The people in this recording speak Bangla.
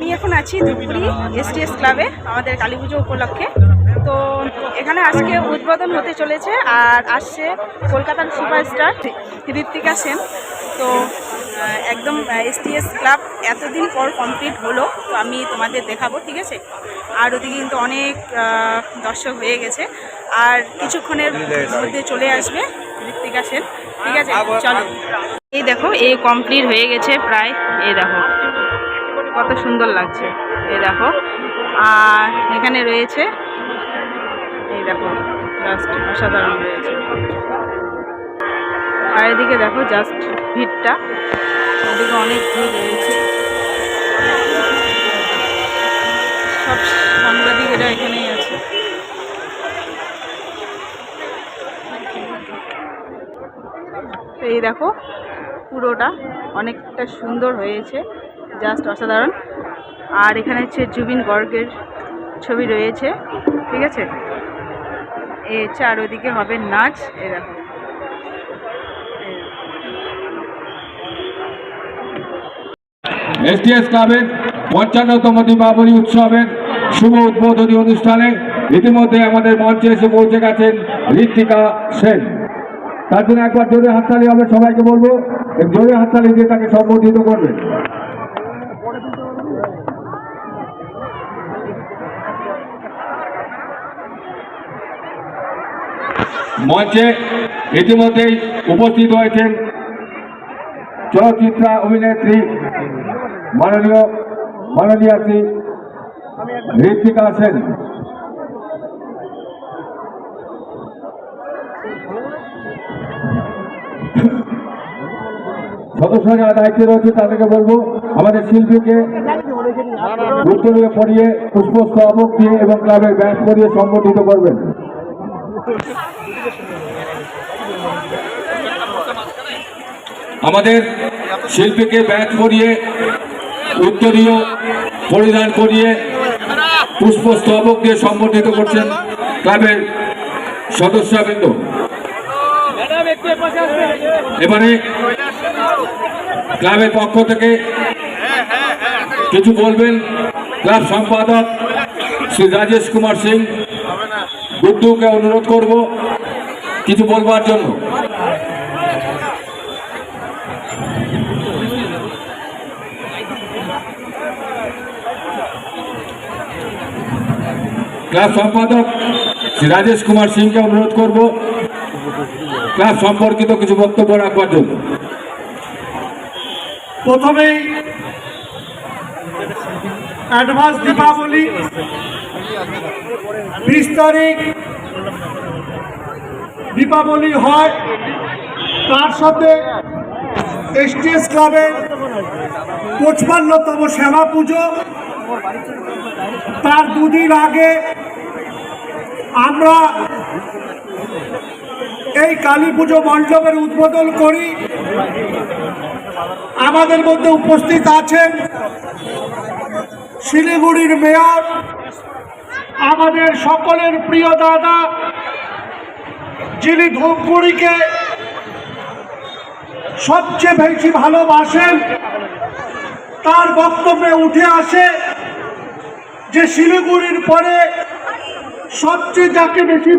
আমি এখন আছি ধূপগুড়ি এসটিএস ক্লাবে, আমাদের কালী পুজো উপলক্ষে। তো এখানে আজকে উদ্বোধন হতে চলেছে আর আসছে কলকাতার সুপারস্টার ঋত্বিকা সেন। তো একদম এসটিএস ক্লাব এতদিন পর কমপ্লিট হলো, তো আমি তোমাদের দেখাবো, ঠিক আছে? আর ওদিকে কিন্তু অনেক দর্শক হয়ে গেছে। আর কিছুক্ষণের মধ্যে চলে আসবে ঋত্বিকা সেন, ঠিক আছে? চলো। এই দেখো, এই কমপ্লিট হয়ে গেছে প্রায়, এই দেখো। কত সুন্দর লাগছে। এই দেখো। আর এখানে রয়েছে, এই দেখো জাস্ট অসাধারণ রয়েছে। আর এদিকে দেখো জাস্ট ভিড়টা। এদিকে অনেক ভিড় রয়েছে। সব সাংবাদিকেরা এখানেই আছে। এই দেখো, পুরোটা অনেকটা সুন্দর হয়েছে। জাস্ট অসাধারণ। আর এখানে হচ্ছে জুবিন গর্গের ছবি রয়েছে, ঠিক আছে? এ হচ্ছে আর ওদিকে হবে নাচ, এ দেখো। এই দেখো। এসটিএস ক্লাবের পঞ্চান্নতম দীপাবলি উৎসবের শুভ উদ্বোধনী অনুষ্ঠানে ইতিমধ্যে আমাদের মঞ্চে এসে পৌঁছে গেছেন ঋত্বিকা সেন। তার জন্য একবার জোরে হাততালি হবে, সবাইকে বলব জোরে হাততালি দিয়ে তাকে সম্বোধিত করবেন মঞ্চে ইতিমধ্যেই উপস্থিত হয়েছেন চলচ্চিত্র অভিনেত্রী মাননীয় মাননীয় শ্রী ঋত্বিকা সেন। সদস্য দায়িত্বে রয়েছে তাদেরকে বলব, আমাদের শিল্পীকে উত্তরীয় পরিয়ে পুষ্পস্তবক দিয়ে এবং ক্লাবের ব্যাস পরিয়ে সম্বোধিত করবেন। আমাদের শিল্পীকে ব্যাট করিয়ে, উত্তরীয় পরিধান করিয়ে পুষ্পস্তবক দিয়ে সম্বোধিত করছেন ক্লাবের সদস্যবৃন্দ। এবারে ক্লাবের পক্ষ থেকে কিছু বলবেন ক্লাব সম্পাদক শ্রী রাজেশ কুমার সিং। গুড্ডুকে অনুরোধ করব কিছু বলবার জন্য। ক্লাব সম্পাদক শ্রী রাজেশ কুমার সিংকে অনুরোধ করব ক্লাব সম্পর্কিত কিছু বক্তব্য রাখবার জন্য। প্রথমেই অ্যাডভান্স দীপাবলি বিশ তারিখ দীপাবলি হয়। তার সাথে এসটিএস ক্লাবের পঁচপান্নতম শ্যামা পুজো। তার দুদিন আগে আমরা এই কালী পুজো মণ্ডপের উদ্বোধন করি। আমাদের মধ্যে উপস্থিত আছেন শিলিগুড়ির মেয়র আমাদের সকলের প্রিয় দাদা, যিনি ধূপগুড়িকে সবচেয়ে বেশি ভালোবাসেন, তার বক্তব্যে উঠে আসে যে শিলিগুড়ির পরে সবচেয়ে যাকে বেশি